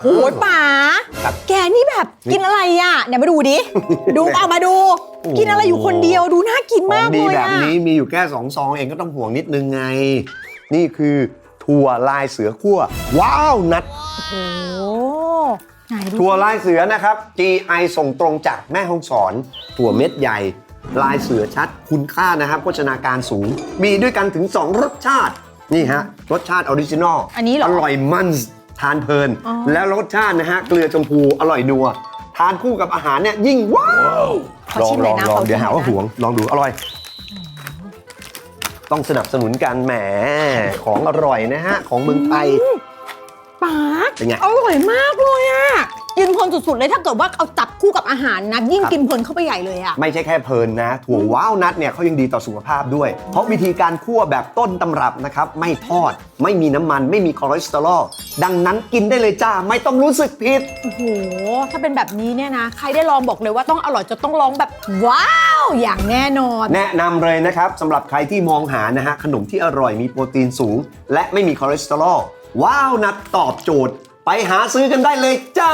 โหยป๋าครับแกนี่แบบกินอะไรอะเนี่ยมาดูดิ ดูเอามาดูโอ้โหกินอะไรอยู่คนเดียวดูน่ากินขอมางกดีเลยแบบอะนี้มีอยู่แค่สองซองเองก็ต้องห่วงนิดนึงไง นี่คือถั่วลายเสือคั่วว้าวนัดโอ้โหไหนดูถั่วลายเสือนะครับ GI ส่งตรงจากแม่ฮ่องสอนถั่วเม็ดใหญ่ ลายเสือชัดคุณค่านะครับโภชนาการสูง มีด้วยกันถึง 2 รสชาติ นี่ฮะ รสชาติออริจินอลอันนี้เหรออร่อยมัน ทานเพลินอ๋อแล้วรสชาตินะฮะ เกลือชมพูอร่อยนัว ทานคู่กับอาหารเนี่ยยิ่งว้าวขอลองชิมลหน่ออยงนะลองขชิมเดี๋ยวหาว่าน่ห่วง ลองดูอร่อย ต้องสนับสนุนกันแหมของอร่อยนะฮะ ของเมืองไทยป๋าเป็นไง อร่อยมากเลยอะ กินเพลินสุดๆเลยถ้าเกิดว่าเอาจับคู่กับอาหารนะยิ่งครับกินเพลินเข้าไปใหญ่เลยอะไม่ใช่แค่เพลินนะ ถั่วว้าวนัทเนี่ยเขายังดีต่อสุขภาพด้วย เพราะวิธีการคั่วแบบต้นตำรับนะครับไม่ทอด ไม่มีน้ำมัน ไม่มีคอเลสเตอรอลดังนั้นกินได้เลยจ้าไม่ต้องรู้สึกผิดโอ้โหถ้าเป็นแบบนี้เนี่ยนะใครได้ลองบอกเลยว่าต้องอร่อยจะต้องลองแบบว้าวอย่างแน่นอน แนะนำเลยนะครับสำหรับใครที่มองหานะฮะขนมที่อร่อยมีโปรตีนสูง และไม่มีคอเลสเตอรอลว้าวนัทตอบโจทย์ ไปหาซื้อกันได้เลยจ้า